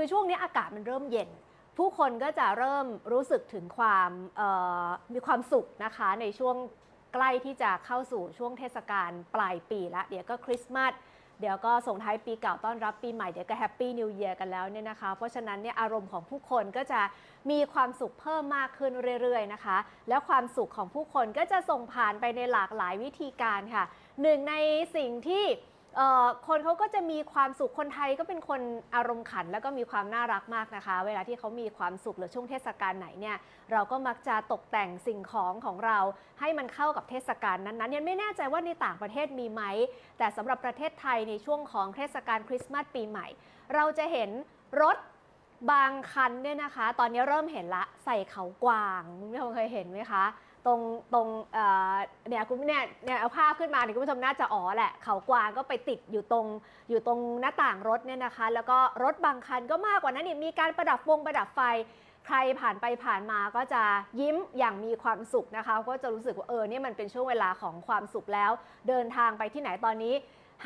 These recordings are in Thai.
คือช่วงนี้อากาศมันเริ่มเย็น ผู้คนก็จะเริ่มรู้สึกถึงความมีความสุขนะคะในช่วงใกล้ที่จะเข้าสู่ช่วงเทศกาลปลายปีละเดี๋ยวก็คริสต์มาสเดี๋ยวก็ส่งท้ายปีเก่าต้อนรับปีใหม่เดี๋ยวก็แฮปปี้นิวเ a ียร์กันแล้วเนี่ยนะคะ เพราะฉะนั้นเนี่ยอารมณ์ของผู้คนก็จะมีความสุขเพิ่มมากขึ้นเรื่อยๆนะคะ แล้วความสุขของผู้คนก็จะส่งผ่านไปในหลากหลายวิธีการค่ะหนึ่งในสิ่งที่ เอ่อคนเขาก็จะมีความสุขคนไทยก็เป็นคนอารมณ์ขัน แล้วก็มีความน่ารักมากนะคะ เวลาที่เขามีความสุขหรือช่วงเทศกาลไหนเนี่ยเราก็มักจะตกแต่งสิ่งของของเราให้มันเข้ากับเทศกาลนั้นๆยังไม่แน่ใจว่าในต่างประเทศมีไหม แต่สำหรับประเทศไทยในช่วงของเทศกาลคริสต์มาสปีใหม่ เราจะเห็นรถบางคันเนี่ยนะคะ ตอนนี้เริ่มเห็นละใส่เขากวางคุณผู้ชมเคยเห็นไหมคะ ตรงตรงเอ่อเนี่ยคุณเนี่ยเนี่ยเอาภาพขึ้นมาเนี่ยคุณผู้ชมน่าจะอ๋อแหละเขากวางก็ไปติดอยู่ตรงอยู่ตรงหน้าต่างรถเนี่ยนะคะ แล้วก็รถบางคันก็มากกว่านั้นอีกมีการประดับวงประดับไฟใครผ่านไปผ่านมาก็จะยิ้มอย่างมีความสุขนะคะ ก็จะรู้สึกว่าเออเนี่ยมันเป็นช่วงเวลาของความสุขแล้ว เดินทางไปที่ไหนตอนนี้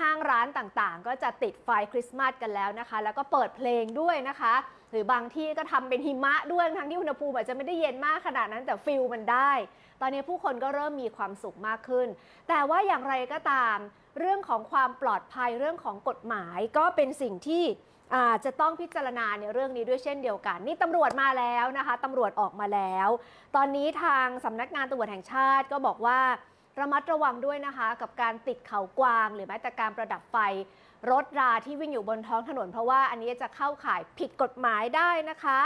ห้างร้านต่างๆ ก็จะติดไฟคริสต์มาสกันแล้วนะคะ แล้วก็เปิดเพลงด้วยนะคะ หรือบางที่ก็ทำเป็นหิมะด้วยทั้งที่อุณหภูมิอาจจะไม่ได้เย็นมากขนาดนั้นแต่ฟิลมันได้ ตอนนี้ผู้คนก็เริ่มมีความสุขมากขึ้น แต่ว่าอย่างไรก็ตาม เรื่องของความปลอดภัยเรื่องของกฎหมายก็เป็นสิ่งที่อาจะต้องพิจารณาในเรื่องนี้ด้วยเช่นเดียวกัน นี่ตำรวจมาแล้วนะคะตำรวจออกมาแล้ว ตอนนี้ทางสำนักงานตำรวจแห่งชาติก็บอกว่า ระมัดระวังด้วยนะคะ กับการติดเขากวาง หรือแม้แต่การประดับไฟ รถราที่วิ่งอยู่บนท้องถนน เพราะว่าอันนี้จะเข้าข่ายผิดกฎหมายได้นะคะ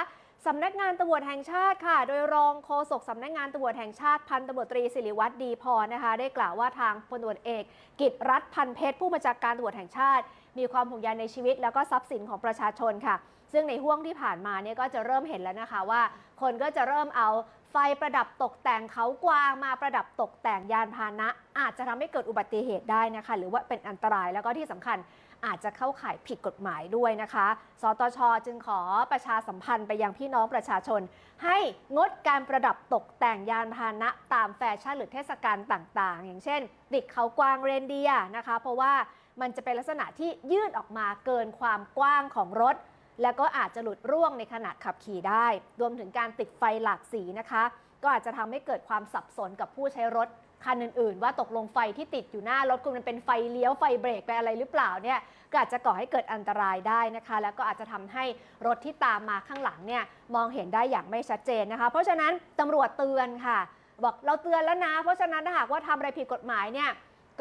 สำนักงานตำรวจแห่งชาติค่ะ โดยรองโฆษกสำนักงานตำรวจแห่งชาติพันตำรวจตรีสิริวัตรดีพรนะคะ ได้กล่าวว่าทางพลตำรวจเอก กิตรัฐพันเพชรผู้บัญชาการตำรวจแห่งชาติ มีความห่วงใยในชีวิต แล้วก็ทรัพย์สินของประชาชนค่ะ ซึ่งในห่วงที่ผ่านมาเนี่ยก็จะเริ่มเห็นแล้วนะคะว่า คนก็จะเริ่มเอาไฟประดับตกแต่งเขากวางมาประดับตกแต่งยานพาหนะ อาจจะทำให้เกิดอุบัติเหตุได้นะคะ หรือว่าเป็นอันตรายแล้วก็ที่สำคัญอาจจะเข้าข่ายผิดกฎหมายด้วยนะคะ สตช จึงขอประชาสัมพันธ์ไปยังพี่น้องประชาชน ให้งดการประดับตกแต่งยานพาหนะ ตามแฟชั่นหรือเทศกาลต่างๆ อย่างเช่นติดเขากวางเรนเดียนะคะ เพราะว่า มันจะเป็นลักษณะที่ยืดออกมาเกินความกว้างของรถ แล้วก็อาจจะหลุดร่วงในขณะขับขี่ได้ รวมถึงการติดไฟหลากสีนะคะ ก็อาจจะทำให้เกิดความสับสนกับผู้ใช้รถคันอื่นๆ ว่าตกลงไฟที่ติดอยู่หน้ารถคุณมันเป็นไฟเลี้ยวไฟเบรกไปอะไรหรือเปล่าเนี่ยก็อาจจะก่อให้เกิดอันตรายได้นะคะ แล้วก็อาจจะทำให้รถที่ตามมาข้างหลังเนี่ยมองเห็นได้อย่างไม่ชัดเจนนะคะ เพราะฉะนั้นตำรวจเตือนค่ะ บอกเราเตือนแล้วนะ เพราะฉะนั้นถ้าหากว่าทำอะไรผิดกฎหมายเนี่ย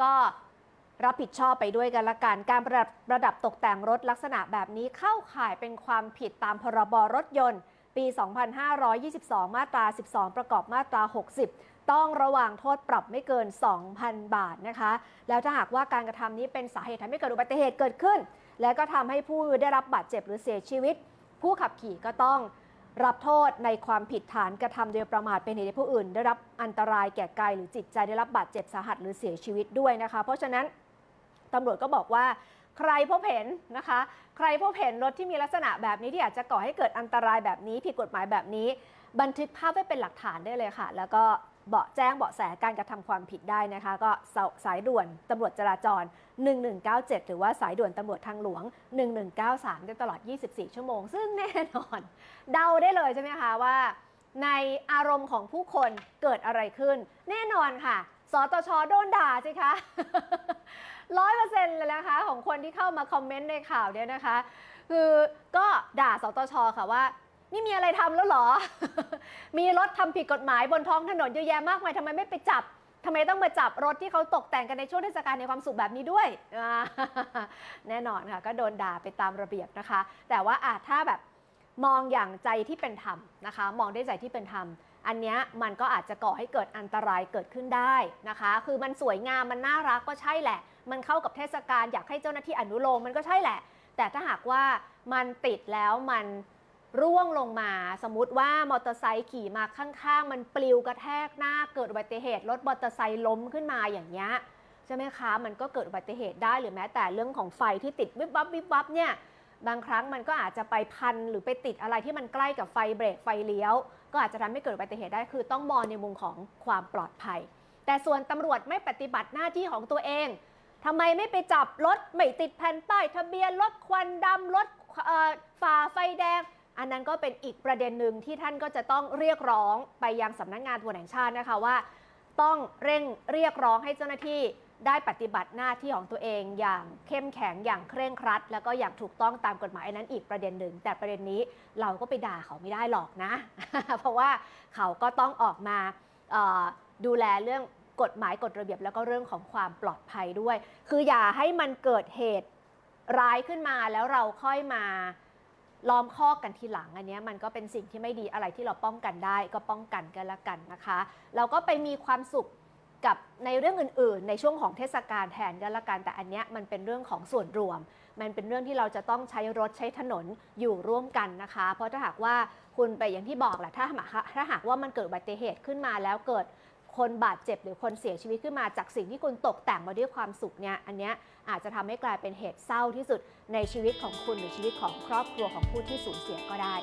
ก็ รับผิดชอบไปด้วยกันละกัน การประดับประดับตกแต่งรถลักษณะแบบนี้เข้าข่ายเป็นความผิดตามพรบรถยนต์ ปี 2522 มาตรา 12 ประกอบมาตรา 60 ต้องระวังโทษปรับไม่เกิน 2,000 บาทนะคะ แล้วถ้าหากว่าการกระทำนี้เป็นสาเหตุทำให้เกิดอุบัติเหตุเกิดขึ้น และก็ทำให้ผู้ได้รับบาดเจ็บหรือเสียชีวิต ผู้ขับขี่ก็ต้องรับโทษในความผิดฐานกระทำโดยประมาทเป็นเหตุให้ผู้อื่น ได้รับอันตรายแก่กายหรือจิตใจได้รับบาดเจ็บสาหัสหรือเสียชีวิตด้วยนะคะ เพราะฉะนั้น ตำรวจก็บอกว่าใครพบเห็นนะคะ ใครพบเห็นรถที่มีลักษณะแบบนี้ที่อาจจะก่อให้เกิดอันตรายแบบนี้ผิดกฎหมายแบบนี้ บันทึกภาพไว้เป็นหลักฐานได้เลยค่ะ แล้วก็เบาะแจ้งเบาะแสการกระทำความผิดได้นะคะ ก็สาสายด่วนตำรวจจราจร 1197 หรือว่าสายด่วนตำรวจทางหลวง 1193 ได้ตลอด 24 ชั่วโมง ซึ่งแน่นอน เดาได้เลยใช่ไหมคะว่า ในอารมณ์ของผู้คนเกิดอะไรขึ้น แน่นอนค่ะ ตชโดนด่าสิคะร้อยเปอร์เซ็นต์เลยนะคะ ของคนที่เข้ามาคอมเมนต์ในข่าวเนี่ยนะคะ คือก็ด่าสตชค่ะว่า นี่มีอะไรทำแล้วเหรอ มีรถทำผิดกฎหมายบนท้องถนนเยอะแยะมากมายทำไมไม่ไปจับทำไมต้องมาจับรถที่เขาตกแต่งกันในช่วงเทศกาลในความสุขแบบนี้ด้วย แน่นอนค่ะ ก็โดนด่าไปตามระเบียบนะคะ แต่ว่าอาจถ้าแบบมองอย่างใจที่เป็นธรรมนะคะ มองด้วยใจที่เป็นธรรม อันนี้มันก็อาจจะก่อให้เกิดอันตรายเกิดขึ้นได้นะคะ คือมันสวยงามมันน่ารักก็ใช่แหละ มันเข้ากับเทศกาลอยากให้เจ้าหน้าที่อนุโลมมันก็ใช่แหละ แต่ถ้าหากว่ามันติดแล้วมันร่วงลงมาสมมติว่ามอเตอร์ไซค์ขี่มาข้างๆ มันปลิวกระแทกหน้าเกิดอุบัติเหตุรถมอเตอร์ไซค์ล้มขึ้นมาอย่างเงี้ยใช่ไหมคะ มันก็เกิดอุบัติเหตุได้หรือแม้แต่เรื่องของไฟที่ติดวิบวับวิบวับเนี่ย บางครั้งมันก็อาจจะไปพันหรือไปติดอะไรที่มันใกล้กับไฟเบรกไฟเลี้ยว ก็อาจจะทำให้เกิดอุบัติเหตุได้คือต้องมองในมุมของความปลอดภัย แต่ส่วนตำรวจไม่ปฏิบัติหน้าที่ของตัวเองทำไมไม่ไปจับรถไม่ติดแผ่นป้ายทะเบียนรถควันดำรถฝ่าไฟแดง อันนั้นก็เป็นอีกประเด็นหนึ่งที่ท่านก็จะต้องเรียกร้องไปยังสำนักงานตำรวจแห่งชาตินะคะว่า ต้องเร่งเรียกร้องให้เจ้าหน้าที่ ได้ปฏิบัติหน้าที่ของตัวเองอย่างเข้มแข็งอย่างเคร่งครัด แล้วก็อย่างถูกต้องตามกฎหมายนั้นอีกประเด็นหนึ่ง แต่ประเด็นนี้เราก็ไปด่าเขาไม่ได้หรอกนะ เพราะว่าเขาก็ต้องออกมาดูแลเรื่องกฎหมายกฎระเบียบ แล้วก็เรื่องของความปลอดภัยด้วย คืออย่าให้มันเกิดเหตุร้ายขึ้นมาแล้วเราค่อยมาล้อมคอกกันทีหลังอันนี้มันก็เป็นสิ่งที่ไม่ดีอะไรที่เราป้องกันได้ก็ป้องกันกันละกันนะคะ เราก็ไปมีความสุข กับในเรื่องอื่นๆ ในช่วงของเทศกาลแทนกันละกันแต่อันเนี้ยมันเป็นเรื่องของส่วนรวม มันเป็นเรื่องที่เราจะต้องใช้รถใช้ถนนอยู่ร่วมกันนะคะ เพราะถ้าหากว่าคุณไปอย่างที่บอกแหละถ้าหากถ้าหากว่ามันเกิดอุบัติเหตุขึ้นมาแล้วเกิดคนบาดเจ็บหรือคนเสียชีวิตขึ้นมาจากสิ่งที่คุณตกแต่งมาด้วยความสุขเนี่ยอันเนี้ยอาจจะทำให้กลายเป็นเหตุเศร้าที่สุดในชีวิตของคุณหรือชีวิตของครอบครัวของผู้ที่สูญเสียก็ได้